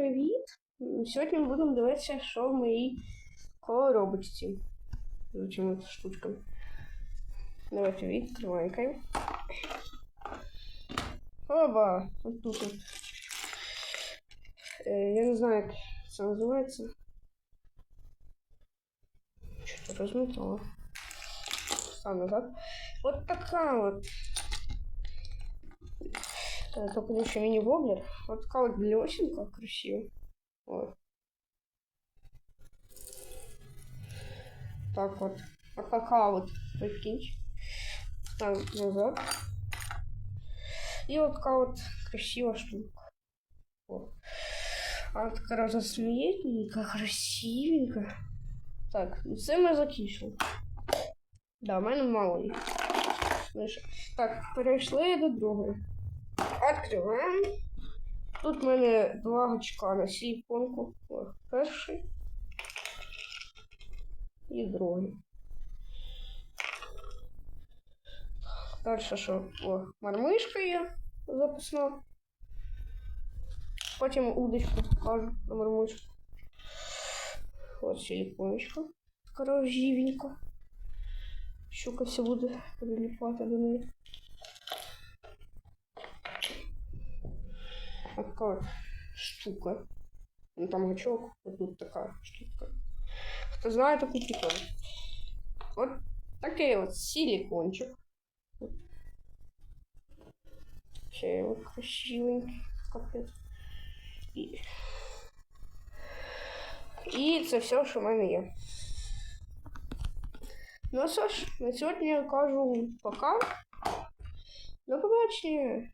привіт! М, Сьогодні ми будемо дивитися, що в моїй коробочці. З цими штучками. Давайте відкриваємо. Оба! От тут. от. Е, я не знаю, як це називається. Что-то разметало. Сам назад. Вот такая вот. Э, Только еще мини-воблер. Вот такая вот блесенка красивая. Вот. Так вот. Вот такая вот. Прикиньте. Так, назад. И вот такая вот красивая штука. Вот. Она такая разосмеетненькая, красивенькая. Так, ну це ми закінчили. Да, в мене мало їх. Лише. Так, перейшли до другої. Відкриваємо. Тут в мене два гачка на силіконку. О, перший. І другий. Далі що? О, мармишка є записна. Потім удочку покажу на мармишку. Вот силиконочка. Короживенько. Щука все буде прилипати до неї. Така от штука. Ну там гачок, вот тут така штука. Хто знає таку прикольну. Вот такий от силикончик. Ще вот красивенький. Капець. І і це все, що в мене є. Ну що ж, на сьогодні я кажу пока. До побачення.